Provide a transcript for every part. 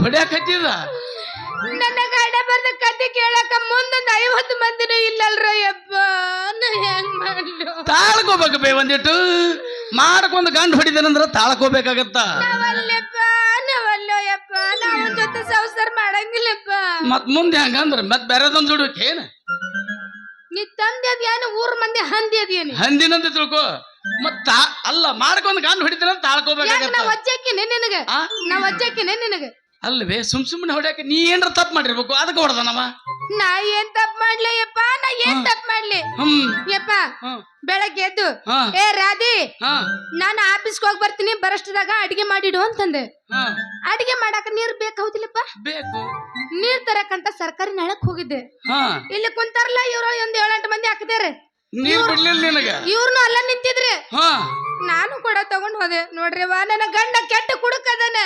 ಹೊಡ್ಯಾಕತ್ತಿದ? ನನ್ನ ಗಂಡ ಬರ್ದ ಕತೆ ಕೇಳಕ ಮುಂದೊಂದ್ ಐವತ್ತು ಮಂದಿನೂ ಇಲ್ಲಲ್ರ ಯಪ್ಪ. ನಾ ಹೆಂಗ್ ಮಾಡ್ಲು? ತಾಳ್ಕೋಬೇಕು ಬೇ ಒಂದಿಟ್ಟು. ಮಾಡ್ಕೊಂಡು ಗಂಡು ಹೊಡಿದೇನಂದ್ರ ತಾಳ್ಕೋಬೇಕಾಗತ್ತ. ನಾವಲ್ಲಪ್ಪ ನಾವಲ್ಲೋ ಯಪ್ಪ. ನಾವು ಜೊತೆ ಸಂಸಾರ ಮಾಡಂಗಿಲ್ಲಪ್ಪ. ಮತ್ ಮುಂದೆ ಹಂಗಂದ್ರ ಮತ್ ಬೇರೆದೊಂದು ದುಡ್ಬೇಕು ಏನ? ನೀ ತಂದೆ ಅದೇನು ಊರ್ ಮಂದಿ ಹಂದಿ ಅದೇನು ಹಂದಿನಂತ ತಿಳ್ಕೊ. ಮತ್ ತಾ ಅಲ್ಲ ಮಾಡ್ಕೊಂಡ್ ಗಂಡು ಹೊಡಿತೇನ ಅಂತ ತಾಳ್ಕೋಬೇಕಾಗತ್ತ? ಒಜ್ಜಾಕಿನೆ ನಿನಗ? ಆ? ನಾ ಒಜ್ಜಾಕಿನೆ ನಿನಗ? ಅಲ್ವೇ ಸುಮ್ ಸುಮ್ಮನೆ ಹೊಡ್ಯಾಕ ನೀ ಏನ್ರ ತಪ್ಪು ಮಾಡಿರ್ಬೇಕು ಅದಕ್ಕೆ ಹೊಡೆದನವ ನಾ ಏನ್ ತಪ್ಪ ಮಾಡ್ಲಿ ಯಪ್ಪ ನಾ ಏನ್ ತಪ್ಪ ಮಾಡ್ಲಿ? ಹ್ಮ್. ಯಪ್ಪ ಹ್ಮ್. ಬೆಳಗ್ಗೆ ಎದ್ದು ಹಾ. ಏ ರಾಧಿ ಹಾ. ನಾನು ಆಫೀಸ್ಗೆ ಹೋಗಿ ಬರ್ತೀನಿ ಬರಷ್ಟದಾಗ ಅಡಿಗೆ ಮಾಡಿಡು ಅಂತಂದೆ. ಹಾ. ಅಡಿಗೆ ಮಾಡಾಕ ನೀರ್ ಬೇಕಾಗುದಿಲ್ಲಪ್ಪ ಬೇಕು. ನೀರ್ ತರಕಂತ ಸರ್ಕಾರಿ ನಳಕ್ ಹೋಗಿದ್ದೆ. ಹಾ. ಇಲ್ಲಿ ಕುಂತಾರಲ್ಲ ಇವ್ರು ಒಂದ್ ಏಳೆಂಟು ಮಂದಿ ಹಾಕಿದಾರೆ. ನೀರ್ ಬಿಡ್ಲಿಲ್ಲ ನಿನಗ? ಇವ್ರನ್ನ ಅಲ್ಲ ನಿಂತಿದ್ರಿ. ಹಾ. ನಾನು ಕೂಡ ತಗೊಂಡ್ ಹೋದೆ. ನೋಡ್ರಿ ವಾ ನನ್ನ ಗಂಡ ಕೆಟ್ಟ ಕುಡಕದಾನೆ.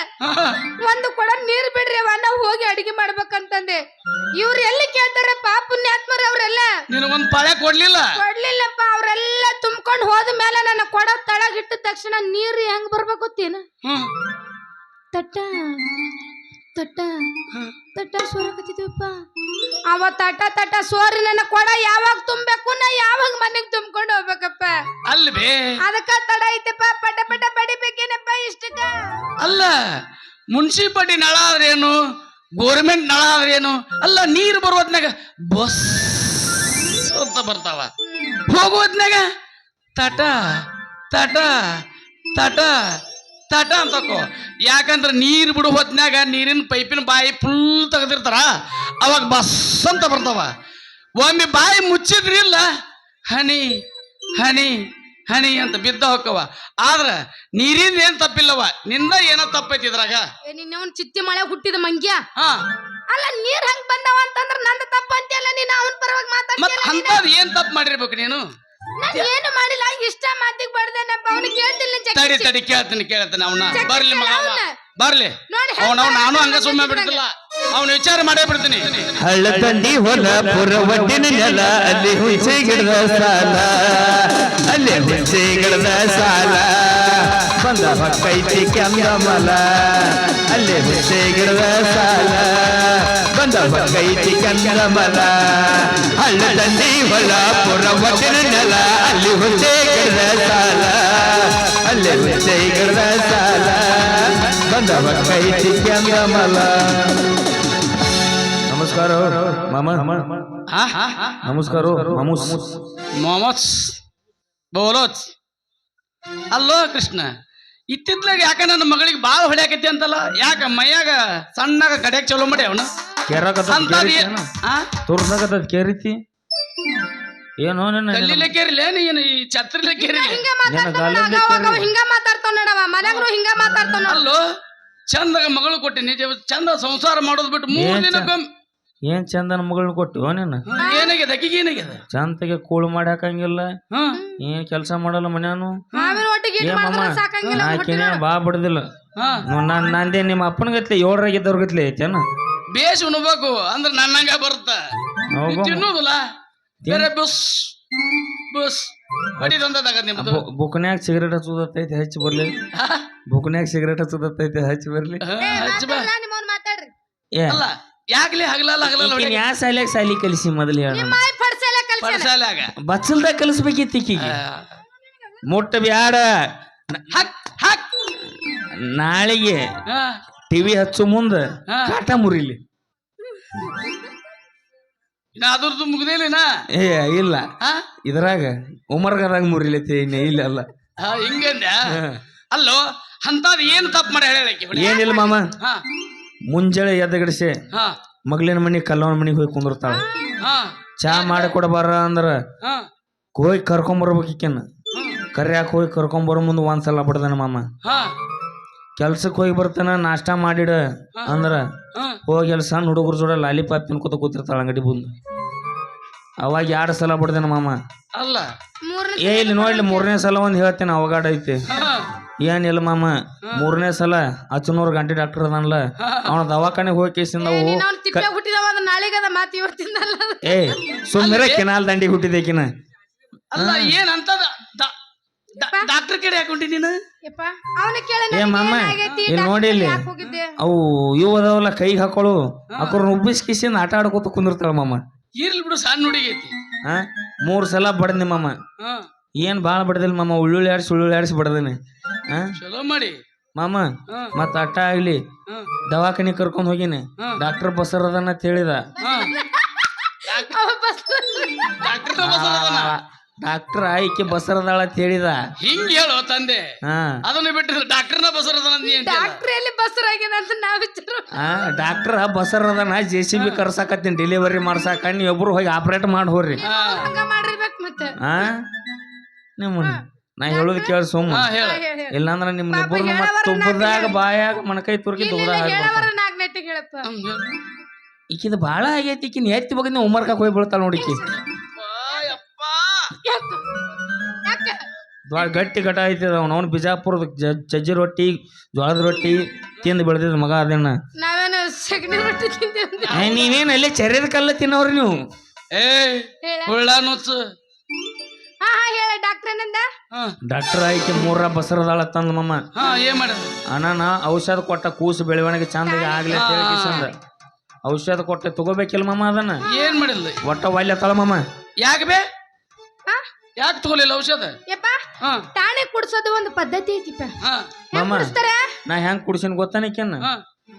ಒಂದು ಕೊಡ ನೀರ್ ಬಿಡ್ರಿ ವಾ ನಾವು ಹೋಗಿ ಅಡಿಗೆ ಮಾಡ್ಬೇಕಂತಂದೆ. ಇವ್ರು ಎಲ್ಲಿ ಕೇಳ್ತಾರೆ? ಪಾಪ ಪುಣ್ಯಾತ್ಮರ ಅವ್ರೆಲ್ಲ. ನಿನಗೊಂದು ಪಾಳೆ ಕೊಡ್ಲಿಲ್ಲ? ಕೊಡ್ಲಿಲ್ಲಪ್ಪ ಅವ್ರೆಲ್ಲ ತುಂಬ್ಕೊಂಡ್ ಹೋದ ಮೇಲೆ ನನ್ನ ಕೊಡ ತಳಗಿಟ್ಟ ತಕ್ಷಣ ನೀರು ಹೆಂಗ್ ಬರ್ಬೇಕು ಗೊತ್ತೇನ? ತಟ್ಟ. ತಟ್ಟ ತಟ್ಟ ಸೋರಕತ್ತಿದ್ವಪ್ಪ ಅವ ತಟ ತಟ ಸೋರಿ ನನ್ನ ಕೊಡ ಯಾವಾಗ ತುಂಬಬೇಕು ನಾ ಯಾವಾಗ ಮನೆಗೆ ತುಂಬಿಕೊಂಡು ಹೋಗ್ಬೇಕಪ್ಪ. ಅಲ್ವೇ? ಅದಕ್ಕ ತಡ ಐತಪ್ಪ ಪಟ ಪಟ ಬಡಿಬೇಕೇನಪ್ಪ ಇಷ್ಟಕ್ಕ? ಅಲ್ಲ ಮುನ್ಸಿಪಾಲ್ಟಿ ನಳ ಆದ್ರೇನು ಗೋರ್ಮೆಂಟ್ ನಳ ಆದ್ರೇನು ಅಲ್ಲ ನೀರು ಬರುವತ್ನಾಗ ಬಸ್ ಅಂತ ಬರ್ತಾವ. ಹೋಗುವತ್ನಾಗ ತಟ ತಟ ತಟ ತಟ ಅಂತಕೋ ಯಾಕಂದ್ರೆ ನೀರು ಬಿಡು ಹೊತ್ನ್ಯಾಗ ನೀರಿನ ಪೈಪಿನ ಬಾಯಿ ಫುಲ್ ತೆಗೆದಿರ್ತಾರ. ಅವಾಗ ಬಸ್ ಅಂತ ಬರ್ತಾವ. ಒಮ್ಮೆ ಬಾಯಿ ಮುಚ್ಚಿದ್ರಿಲ್ಲ ಹನಿ ಹನಿ ಹನಿ ಅಂತ ಬಿದ್ದ ಹೋಕ್ಕವ. ಆದ್ರ ನೀರಿಂದ ಏನ್ ತಪ್ಪಿಲ್ಲವ? ನಿಂದ ಏನೋ ತಪ್ಪೈತಿ ಇದ್ರಾಗ. ನಿನ್ನವನ್ ಚಿತ್ತಿ ಮಳೆ ಹುಟ್ಟಿದ ಮಂಗ್ಯ? ಹಾ. ಅಲ್ಲ ನೀರ್ ಹಂಗ್ ಬಂದವ ಅಂತಂದ್ರ ನಂದ ತಪ್ಪ ಅಂತಿಲ್ಲ ನೀನು ಅವನ್ ಪರವಾಗಿ ಮತ್. ಅಂತದ್ ಏನ್ ತಪ್ಪು ಮಾಡಿರ್ಬೇಕು ನಾನ್? ಏನು ಮಾಡಿಲ್ಲ ಇಷ್ಟ ಮಾತಿಗೆ ಬರ್ದೇನಪ್ಪ ಅವನು ಕೇಳ್ತಿಲ್ಲ ಜಗ್ಗಿ ತಡಿ ಸಿ- ತಡಿ ಕೇಳ್ತೀನಿ ಕೇಳ್ತೀನಿ ಅವನ. ಜಗ್ಗಿ ಬರ್ಲಿ ಮಗ ಅವ. ಅವ್ನ. ಬರ್ಲಿ. ನೋಡಿ ಅವನ ನಾನು ಹಂಗ ಸುಮ್ಮನೆ ಬಿಡ್ತಿಲ್ಲ. ಅವನ ವಿಚಾರ ಮಾಡೇ ಬಿಡ್ತೀನಿ. ಹಳ್ಳದಂಡಿ ಹೊಲ ಪುರ ಒಟ್ಟಿನ ನೆಲ ಅಲ್ಲಿ ಹುಂಚೆ ಗಿಡದ ಸಾಲ ಅಲ್ಲಿ ಹುಂಚೆ ಗಿಡದ ಸಾಲ. ಬಂದ ಹೊಕ್ಕೈತಿ ಕಂದಮಲ ಅಲ್ಲಿ ಹುಂಚೆ ಗಿಡದ ಸಾಲ ಬಂದ ಹೊಕ್ಕೈತಿ ಕಂದಮಲ ಹಳ್ಳದಂಡಿ ಹೊಲ ಪುರ ಒಡ್ಡಿನ ನೆಲ ಅಲ್ಲಿ ಹುಂಚೆ ಗಿಡದ ಸಾಲ ಅಲ್ಲಿ ಹುಂಚೆ ಗಿಡದ ಸಾಲ ಬಂದ ಹೊಕ್ಕೈತಿ ಕಂದಮಲ ನಮಸ್ಕಾರ ಮಾಮ ಹಾ ಹಾ ಹಾ ನಮಸ್ಕಾರ ಮಾಮೂಸ್ ಮೊಹಮ್ಮದ್ ಬೋಲೋಚ್ ಅಲ್ಲೋ ಕೃಷ್ಣ ಇತ್ತಿತ್ಲಾಗ ಯಾಕ ನನ್ನ ಮಗಳಿಗೆ ಬಾಳ ಹೊಡ್ಯಾಕತಿ ಅಂತಲ್ಲ? ಯಾಕ ಮೈಯಾಗ ಸಣ್ಣಗ ಕಡ್ಯಾಕ್ ಚಲೋ ಮಾಡಿ ಅವನು? ತೋರ್ಸಕತ್ತದ ಕೇರಿತಿ ಏನೋ ನಿನ್ನ ಕಲ್ಲಿಲೆ ಕೇರಿಲ್ಲ ನೀನು ಈ ಛತ್ರಿಲೆ ಕೇರಿಲ್ಲ ಹಿಂಗ ಕೇಳಿ. ಹಿಂಗ ಮಾತಾಡ್ತಾವ ನೋಡವ ಮನ್ಯಾಗ್ರು ಹಿಂಗ ಮಾತಾಡ್ತಾವ ಅಲ್ಲೋ ಚಂದಾಗ ಮಗಳು ಕೊಟ್ಟಿನಿ. ಚಂದ ಸಂಸಾರ ಮಾಡೋದ್ ಬಿಟ್ಟು ಮೂರು ದಿನಕ್ಕೊಮ್ಮೆ ಏನ್ ಚಂದನ ಮಗಳನ್ನ ಕೊಟ್ಟು ನೀನು? ಏನಾಗ್ಯದ? ಅಕ್ಕಿಗೆ ಏನಾಗ್ಯದ? ಚಂದಗೆ ಕೂಳು ಮಾಡಿ ಹಾಕಂಗಿಲ್ಲ ಏನ್ ಕೆಲಸ ಮಾಡಲ್ಲ ಮನ್ಯಾನು? ಮಾಮ ಮಾಡಿದ್ರೆ ಸಾಕಂಗಿಲ್ಲ ಆಕಿನ ಬಾ ಬಿಡುದಿಲ್ಲ. ಹಾ. ನಾನ್ ನಂದೇ ನಿಮ್ಮ ಅಪ್ಪನ ಗತ್ಲೆ ಏಳರಾಗಿದ್ದವ್ರ ಗತ್ಲೆ ಐತೇನ ಬೇಸ್ ಉಣ್ಬೇಕು ಅಂದ್ರ ನನ್ನಂಗ ಬರುತ್ತ. ಹೋಗು. ನೀ ಬೇರೆ ಬಸ್ ಬಸ್. ಹೊಡಿದಂತದಾಗ ನಿಮ್ದು. ಬುಕ್ನ್ಯಾಗ ಸಿಗರೇಟ್ ಹಚ್ಚುದತ್ತೈತಿ ಹಚ್ಚಿ ಬರ್ಲಿ. ಬುಕ್ನ್ಯಾಗ ಸಿಗರೇಟ್ ಹಚ್ಚುದತ್ತೈತಿ ಹಚ್ಚಿ ಬರ್ಲಿ. ಹಾ, ಹಚ್ಚ ಬಾ. ನಿಮ್ಮವ್ನ ಮಾತಾಡ್ರಿ. ಏ. ಅಲ್ಲ ಯಾಕ್ಲಿ ಹಗಲಲ್ಲ ಹಗಲಲ್ಲ ಈಕಿನ್ ಯಾ ಸಾಲ್ಯಾಗ ಸಾಲಿ ಕಲಿಸಿ ಮೊದಲು ಹೇಳ ನಿಮ್ಮ ಮಾಯಿ ಪಡ್ಸೆಲ್ಲ ಕಲ್ಸ್ಯಾನ? ಪಡಸಾಲಾಗ ಬಚ್ಚಲ್ದಾಗ ಕಲಿಸ್ಬೇಕಿತ್ತು ಈಕಿಗೆ. ಮುಟ್ಟ ಬ್ಯಾಡ. ಹಕ್ ಹಕ್. ನಾಳೆಗೆ ಟಿವಿ ಹಚ್ಚು ಮುಂದ. ಕಾಟ ಮುರಿಲಿ. ಇನ್ನ ಅದ್ರದ್ದು ಏ ಇಲ್ಲ. ಇದ್ರಾಗ ಉಮರ್ಗದಾಗ ಮುರಿಲೈತಿ ಇನ್ನ ಇಲ್ಲ ಅಲ್ಲ. ಹಿಂಗಂದ ಅಲ್ಲೋ ಅಂತದ್ ಏನ್ ತಪ್ಪು ಮಾಡಿ ಹೇಳಕ್ಕೆ ಏನಿಲ್ಲ ಮಾಮ. ಮುಂಜಾನೆ ಎದ್ದಗಡಿಸಿ ಮಗಳಿನ ಮಗ್ಲಿನ ಮನಿ ಕಲ್ಲವನ ಮನಿಗೆ ಹೋಗಿ ಕುಂದಿರ್ತಾಳ. ಚಾ ಮಾಡಿ ಕೊಡಬಾರ ಅಂದ್ರ ಹೋಗಿ ಕರ್ಕೊಂಬರ್ಬೇಕು ಈಕಿನ ಹ್ಮ್. ಕರ್ಯಾಕ ಹೋಗಿ ಕರ್ಕೊಂಬರೋ ಮುಂದೆ ಒಂದ್ಸಲ ಬಿಡ್ದಾನ ಮಾಮ. ಹಾ. ಕೆಲ್ಸಕ್ಕೆ ಹೋಗಿ ಬರ್ತಾನ ನಾಷ್ಟ ಮಾಡಿಡ ಅಂದ್ರ ಹೋಗಿ ಅಲ್ಲಿ ಸಣ್ಣ ಹುಡುಗರು ಜೋಡ ಲಾಲಿಪಾಪ್ ತಿನ್ಕೋತ ಕೂತಿರ್ತಾಳ ಅಂಗಡಿ ಬಂದು ಅವಾಗ ಎರಡು ಸಲ ಬಿಡ್ದೇನ ಮಾಮ. ಅಲ್ಲ. ಮೂರನೇ ಏ ಇಲ್ಲಿ ನೋಡ್ಲಿ ಮೂರನೇ ಸಲ ಒಂದು ಹೇಳ್ತೇನೆ ಅವಘಾಡ ಐತಿ. ಏನಿಲ್ಲ ಮಾಮ ಮೂರನೇ ಸಲ ಹಚ್ಚನೂರು ಗಂಟೆ ಡಾಕ್ಟರ್ ಅದನ್ಲ ಅವನ ದವಾಖಾನೆಗೆ ಹೋಗಿ ಕೇಸಿಂದ ಅವು ಏ ಸುಮ್ಮನೆ ಕೆನಾಲ್ ದಂಡಿ ಹುಟ್ಟಿದೇಕಿನ ಅಲ್ಲ ಏನ್ ಅಂತದ? ದ- ದ- ಪಾ, ಡಾಕ್ಟರ್ ಕಡೆ ಹಾಕೊಂಡಿ ನೀನು? ಯಪ್ಪ. ಅವನ ಕೇಳ ಏ ಮಾಮ, ಇಲ್ಲಿ ನೋಡಿ ಇಲ್ಲಿ. ಯಾಕೆ ಹೋಗಿದ್ದೆ? ಅವು ಇವು ಅದಾವಲ್ಲ ಕೈಗೆ ಹಾಕೊಳ್ಳು ಅಕ್ರ ಉಬ್ಬಿಸ್ ಕಿಸಿಂದ ಆಟ ಆಡ್ಕೋತ ಕುಂದಿರ್ತಾಳ ಮಾಮ. ಇರ್ಲಿ ಬಿಡು ಸಣ್ಣ ಹುಡುಗೈತಿ ಹಾ? ಮೂರ್ ಸಲ ಬಡದ್ನಿ ಮಾಮ. ಏನು ಏನ್ ಬಾಳ ಬಡದಿಲ್ಲ ಮಾಮ ಉಳ್ಳುಳ್ಳಿ ಆಡಿಸಿ ಉಳ್ಳುಳ್ಳಿ ಆಡಿಸಿ ಬಡದೇನೆ. ಹಾ? ಚಲೋ ಮಾಡಿ. ಮಾಮ ಮತ್ತ ಅಟ್ಟ ಆಗ್ಲಿ. ದವಾಖಾನೆ ಕರ್ಕೊಂಡ್ ಹೋಗಿನಿ. ಡಾಕ್ಟರ್ ಬಸರ್ ಅದನ್ನ ಅಂತ ಹೇಳಿದ. ಡಾಕ್ಟರ್ ಡಾಕ್ಟರ್ ಆಯ್ಕೆ ಬಸರದಾಳ ಅಂತ ಹೇಳಿದ. ಹಿಂಗ್ ಹೇಳು ತಂದೆ. ಹಾ. ಅದನ್ನ ಬಿಟ್ಟು ಡಾಕ್ಟರ್ನ ಬಸರದನ ನೀ ಅಂತ ಡಾಕ್ಟರ್ ಎಲ್ಲಿ ಬಸ್ರಾಗ್ಯದ ಅಂತ ನಾವು ವಿಚಾರ ಆ ಡಾಕ್ಟರ್ ಬಸರದನ ಜೆ ಸಿ ಬಿ ಕರ್ಸಾಕತ್ತೀನಿ ಡೆಲಿವರಿ ಮಾಡ್ಸಾಕ. ನೀವೊಬ್ರು ಹೋಗಿ ಆಪರೇಟ್ ಮಾಡಿ ಹೋಗ್ರಿ. ಹಾ. ಹಂಗ ಮಾಡಿರ್ಬೇಕು ಮತ್ತೆ. ಆ ನಿಮ್ಮ ನಾ ಹೇಳೋದು ಕೇಳಿ ಸುಮ್ಮ ಹಾ ಹೇಳ. ಇಲ್ಲಾಂದ್ರ ನಿಮ್ ಇಬ್ಬರು ಮತ್ ಹೇಳವರ ತುಬ್ಬದಾಗ ಬಾಯಾಗ ಮಣಕೈ ತುರ್ಕಿ ತುಬ್ಬದಾಗ ಇಲ್ಲ, ಹೇಳವರ ನಾಲ್ಕು ಹೇಳಪ್ಪ. ಈಕಿದ ಬಾಳ ಆಗೈತಿ ಈಕಿನ ಎತ್ತಿ ಬಗ್ಗೆ ಉಮರ್ಕಾಕ್ ಹೋಗಿ ಬೀಳ್ತಾಳ ನೋಡಿಕಿ ದ್ವಾಳ ಗಟ್ಟಿ ಗಟ ಐತಿ ಅವ್ನವ್ನ ಬಿಜಾಪುರದ ಚಜ್ಜಿ ಜಜ್ಜಿ ರೊಟ್ಟಿ ಜೋಳದ ರೊಟ್ಟಿ ತಿಂದು ಬೆಳೆದಿದ್ ಮಗ ಅದನ್ನ ನಾವೇನು ಸಗಣಿ ರೊಟ್ಟಿ ಏ, ನೀವೇನ್ ಅಲ್ಲೇ ಚರ್ಯದ ಕಲ್ಲ ತಿನ್ನವ್ರಿ ನೀವು? ಏ ಹೇಳ. ಹುಳ್ಳ ನುಚ್ಚು. ಹಾ ಹಾ ಹೇಳ ಡಾಕ್ಟರ್ ಏನಂದ ಹಾ. ಡಾಕ್ಟರ್ ಆಯ್ಕೆ ಮೂರ ಬಸರದಾಳ ತಂದ ಮಮ್ಮ. ಹಾ ಏನ್ ಅಣ್ಣ ಔಷಧ ಕೊಟ್ಟ ಕೂಸು ಬೆಳವಣಿಗೆ ಚಂದ ಆಗ್ಲಿ ಅಂತ ಹೇಳಿ ಕಿಶಂದ ಔಷಧ ಕೊಟ್ಟೆ ತಗೋಬೇಕಿಲ್ಲ ಮಮ್ಮ ಅದನ್ನ? ಏನ್ ಮಾಡಿಲ್ಲ ಒಟ್ಟ ವಾಲ್ಯ ತಳ ಮಮ್ಮ. ಯಾಕೆ ಬೇ? ಯಾಕೆ ತಗೊಲಿಲ್ಲ ಔಷಧ? ಯಪ್ಪ ಹಾ. ಟಾಣಿ ಕುಡ್ಸೋದು ಒಂದು ಪದ್ಧತಿ ಐತಿಪ್ಪ ಹಾ. ಮಮ್ಮ ಕುಡಿಸ್ತಾರ? ನಾ ಹೆಂಗ್ ಕುಡ್ಸಿನ ಗೊತ್ತಾನಿಕೆನ್ನ ಹಾ.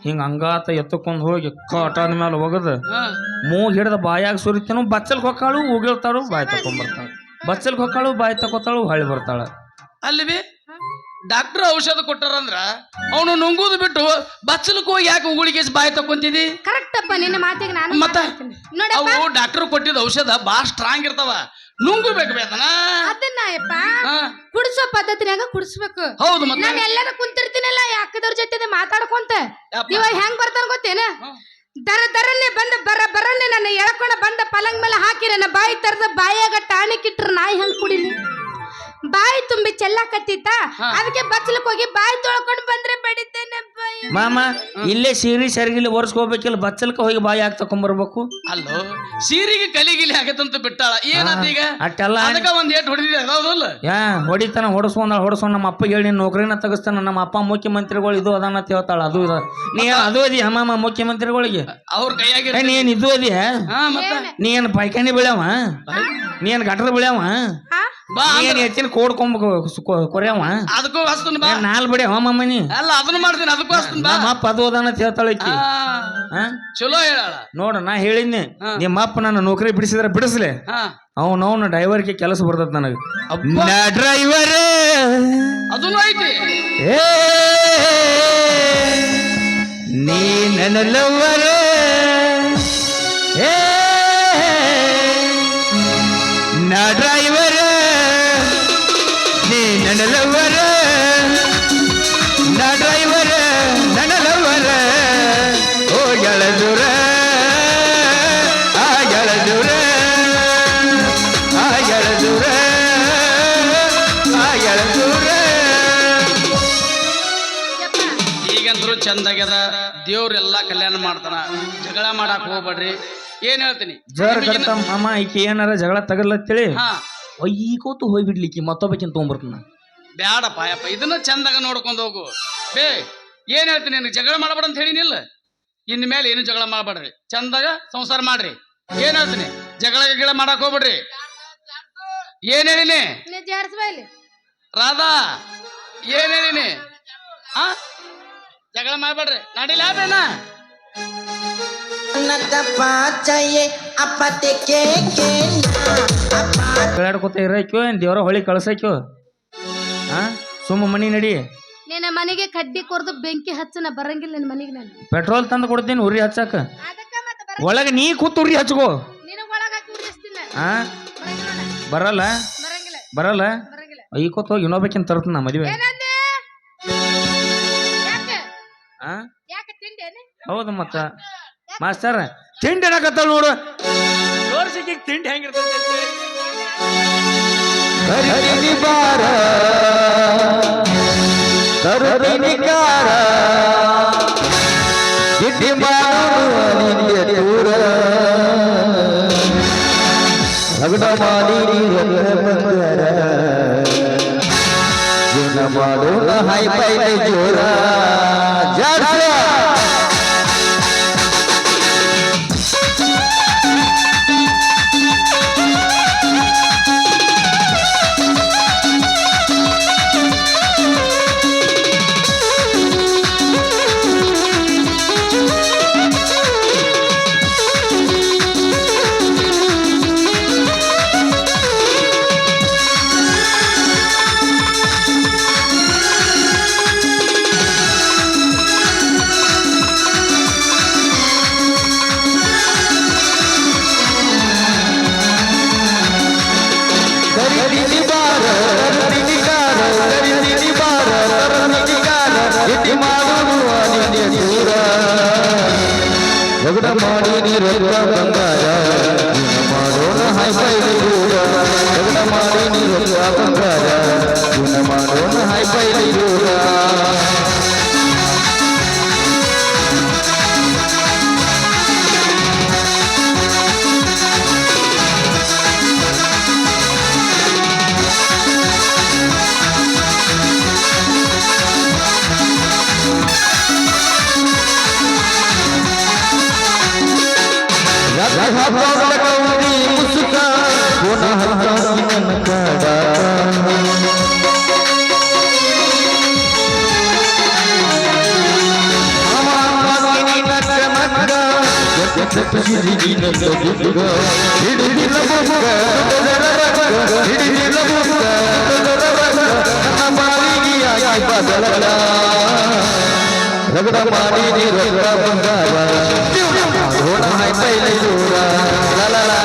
ಹಿಂಗ ಅಂಗಾತ ಎತ್ತಕೊಂಡ್ ಹೋಗಿ ಕಟನ್ ಮೇಲೆ ಒಗದು ಹಾ. ಮೂಗ್ ಹಿಡ್ದ ಬಾಯಾಗ ಸುರಿತೇನು ಬಚ್ಚಲ್ ಹೊಕ್ಕಾಳು ಉಗಿಳ್ತಾಳು ಬಾಯಿ ತಕೊಂಡ್ ಬಚ್ಚಲ್ ಹೊಕ್ಕಾಳು ಬಾಯಿ ತಕೋತಾಳು ಹೊಳ್ಳಿ ಬರ್ತಾಳ. ಅಲ್ಲಿ ಬಿ ಡಾಕ್ಟರ್ ಔಷಧ ಕೊಟ್ಟಾರಂದ್ರ ಅವನು ನುಂಗುದು ಬಿಟ್ಟು ಬಚ್ಚಲಕ್ಕೆ ಹೋಗಿ ಯಾಕೆ ಉಗುಳಿಗೆ ಬಾಯಿ ತಕೊಂತಿದಿ ಕರೆಕ್ಟ್ ಅಪ್ಪ ನಿನ್ನ ಮಾತಿಗೆ ನಾನು ಮತ್ತ ಮಾತಾಡ್ತೀನಿ. ನೋಡಪ್ಪ. ಅವು ಡಾಕ್ಟರ್ ಕೊಟ್ಟಿದ ಔಷಧ ಬಾ ಸ್ಟ್ರಾಂಗ್ ಇರ್ತಾವ. ನುಂಗಬೇಕು ಬೇತನ ಅದನ್ನ. ಯಪ್ಪ ಹಾ. ಕುಡಿಸೋ ಪದ್ಧತಿನಾಗ ಕುಡಿಸ್ಬೇಕು. ಹೌದು ಮತ್ತೆ. ನಾನು ಎಲ್ಲಾರ ಕುಂತಿರ್ತೀನಲ್ಲ ಯಾಕದವ್ರ ಜೊತೆ ಮಾತಾಡ್ಕೊಂತ. ಯಪ್ಪ. ಇವ ಹೆಂಗ್ ಬರ್ತಾನ ಗೊತ್ತೇನ? ಹಾ. ದರ ದರನ್ನೇ ಬಂದ ಬರ ಬರನ್ನೇ ನನ್ನ ಎಳ್ಕೊಂಡ ಬಂದ ಪಲಂಗ್ ಮೇಲೆ ಹಾಕಿ ನನ್ನ ಬಾಯಿ ತರದ ಬಾಯಾಗ ಟಾಣಿಕ್ ಇಟ್ರ ನಾಯಿ ಹೆಂಗ್ ಕುಡಿಲಿ? ಬಾಯಿ ತುಂಬಿ ಚೆಲ್ಲಾಕತ್ತಿತ್ತ. ಅದಕ್ಕೆ ಬಚ್ಚಲಕ್ ಹೋಗಿ ಬಾಯಿ ತೊಳ್ಕೊಂಡು ಬಂದ್ರೆ ಬಡಿತೇನೆ ಮಾಮ ಇಲ್ಲೇ ಸೀರಿ ಸರಿಗಿಲ್ಲ ಒರೆಸ್ಕೋಬೇಕಿಲ್ಲ ಬಚ್ಚಲ್ಕ ಹೋಗಿ ಬಾಯಿ ಹಾಕಿ ತಕೊಂಬರ್ಬೇಕು. ಅಲ್ಲೋ ಸೀರಿಗೆ ಕಲಿಗಿಲಿ ಆಗತ್ತಂತ ಬಿಟ್ಟಾಳ. ಏನಾತ ಈಗ? ಅಟ್ಟೆಲ್ಲ ಅದಕ್ಕೆ ಒಂದ್ ಏಟ್ ಹೊಡೆದಿದೆ ಹೌದಲ್ಲ? ಯಾ ಹೊಡಿತಾನ ಹೊಡಸ್ಕೊಂಡ ಹೊಡಸ್ಕೊಂಡ್ ನಮ್ಮ ಅಪ್ಪ ಹೇಳಿ ನೌಕರಿನ ತಗಸ್ತಾನ ನಮ್ಮ ಅಪ್ಪ ಮುಖ್ಯಮಂತ್ರಿಗಳು ಇದು ಅದಾನ ಅಂತ ಹೇಳ್ತಾಳ. ಅದು ಇದು. ನೀ ಅದು ಅದಿ ಹಮಾಮ ಮುಖ್ಯಮಂತ್ರಿಗಳಿಗೆ? ಅವ್ರ ಕೈಯಾಗಿ ನೀ ಏನ್ ಇದು ಅದಿ? ಹಾ ಮತ್ತ ನೀ ಏನ್ ಪೈಖಾನಿ ಬೆಳ್ಯಾವ? ನೀ ಏನ್ ಗಟ್ರ ಬೆಳ್ಯಾವ? ಹಾ? ಬಾ ನೀ ಏನ್ ಹೆಚ್ಚಿನ ಕೋಡ್ಕೊಂಬ ಕೊರ್ಯಾವ? ಅದಕ್ಕೂ ಹಸ್ತನ್ ಬಾ. ನಾಲ್ ಬಡಿ ಅಲ್ಲ ಅದನ್ನ ಮಾಡ್ತೀನಿ ಅದಕ್ಕೂ ಹಸ್ತನ್ ಬಾ. ನಮ್ಮ ಅಪ್ಪ ಅದು ಅದಾನ ಹೇಳ್ತಾಳ ಈಕಿ. ಹಾ ಹಾ ಚಲೋ ಹೇಳಾಳ. ನೋಡ ನಾ ಹೇಳಿದ್ನಿ. ಹಾ. ನಿಮ್ಮ ಅಪ್ಪ ನನ್ನ ನೌಕರಿ ಬಿಡಿಸಿದ್ರೆ ಬಿಡಿಸ್ಲೆ. ಅವನವನ ಡ್ರೈವರ್ಗೆ ಕೆಲಸ ಬರ್ತದ ನನಗೆ. ಡ್ರೈವರ್ ಅದನ್ನು ಐತಿ ಏ ನೀ ನನ್ನ ಲವ್ವರ ಏ! ನಾ ಡ್ರೈವರ್ ಈಗಂತರೂ ಚಂದಾಗ್ಯದ ದೇವ್ರೆಲ್ಲಾ ಕಲ್ಯಾಣ ಮಾಡ್ತಾನ. ಜಗಳ ಮಾಡಾಕ್ ಹೋಗ್ಬೇಡ್ರಿ. ಏನ್ ಹೇಳ್ತೀನಿ? ಜರ್ ಮಾಮ ಈಕಿ ಏನಾರ ಜಗಳ ತಗಲತ್ತೇಳಿ ಹಾ. ಒಯ್ಕೋತು ಹೋಗ್ಬಿಡ್ಲಿಕ್ಕಿ ಮತ್ತೊಬ್ಬಕಿನ್ ತೊಗೊಂಬರ್ತಾನ. ಬ್ಯಾಡಪ್ಪ ಯಪ್ಪ ಇದನ್ನ ಚಂದಾಗ ನೋಡ್ಕೊಂಡು ಹೋಗು. ಬೇ ಏನ್ ಹೇಳ್ತೀನಿ ನಿನಗೆ ಜಗಳ ಮಾಡಬೇಡ ಅಂತ ಹೇಳಿನಿಲ್ಲ ಇನ್ ಮೇಲೆ ಏನು ಜಗಳ ಮಾಡಬೇಡ್ರಿ? ಚಂದಾಗ ಸಂಸಾರ ಮಾಡ್ರಿ. ಏನ್ ಹೇಳ್ತೀನಿ? ಜಗಳ ಗಿಗಳ ಮಾಡಕ್ ಹೋಗ್ಬೇಡ್ರಿ. ಏನ್ ಹೇಳಿನಿ? ನೀ ಜಾರ್ಸ್ಬಾ ಇಲ್ಲಿ. ರಾಧಾ ಏನ್ ಹೇಳಿನಿ? ಹಾ? ಜಗಳ ಮಾಡ್ಬೇಡ್ರಿ. ನಡಿಲ ಬೇನ? Natapacaye apa tekekena ಕಳಾಡ್ಕೊತ ಇರಕ್ಯೋ ಏನ್ ದೇವ್ರ ಹೊಳಿ ಕಳ್ಸಕ್ಯೋ ಹಾ ಸುಮ್ಮ ಮನಿ ನಡಿ. ನಿನ್ನ ಮನೆಗೆ ಕಡ್ಡಿ ಕೊರ್ದು ಬೆಂಕಿ ಹಚ್ಚನ ಬರಂಗಿಲ್ಲ ನಿನ್ನ ಮನೆಗೆ ನಾನು. ಪೆಟ್ರೋಲ್ ತಂದು ಕೊಡ್ತೀನಿ ಉರಿ ಹಚ್ಚಕ. ಅದಕ್ಕ ಮತ್ತೆ ಬರ ಒಳಗ ನೀ ಕೂತ್ ಉರಿ ಹಚ್ಕೋ. ನಿನಗ್ ಒಳಗ ಹಾಕಿ ಉರಿಸ್ತೀನಿ ನಾನು. ಹಾ ಬರಲ್ಲ? ಬರಂಗಿಲ್ಲ. ಬರಲ್ಲ? ಬರಂಗಿಲ್ಲ. ಕೂತ್ ಹೋಗಿ ಇನ್ನೊಬ್ಬಕಿನ್ ನಾ ಮದುವೆ. ಹೌದು ಮತ್ತ. ಮಾಸ್ತರ್ ತಿಂಡಿ ಏನಾಗತ್ತ ನೋಡು. ತೋರ್ಸಿಕ್ಕೆ ತಿಂಡಿ ಹೆಂಗಿರ್ತೈತಿ ಜಗಡ ಮಾಡಿ ನೀರೊತ್ತ ಬಂಗಾರ ಇನ್ನು ಮಾಡೋಣ ಹೈ ಫೈ ದೂರ ಜಗಡ ಮಾಡಿ ನೀರೊತ್ತ ಬಂಗಾರ ಇನ್ನು ಮಾಡೋಣ ಹೈ ಫೈ ಹಿಡಿದಿಲ ಬುಕ್ಕ ಹಿಡಿದಿಲ ಬುಕ್ಕ ಹಿಡಿದಿಲ ಬುಕ್ಕ ಬಾಲಿಗೆ ಆಗಿ ಬದಲಲ್ಲ ರಗಡ ಮಾಡಿ ರಗಡ ಬಂದವ ಹೋಣ ಹೈ ಪೈಲೆ ಜೋರ ಲಲಲಾ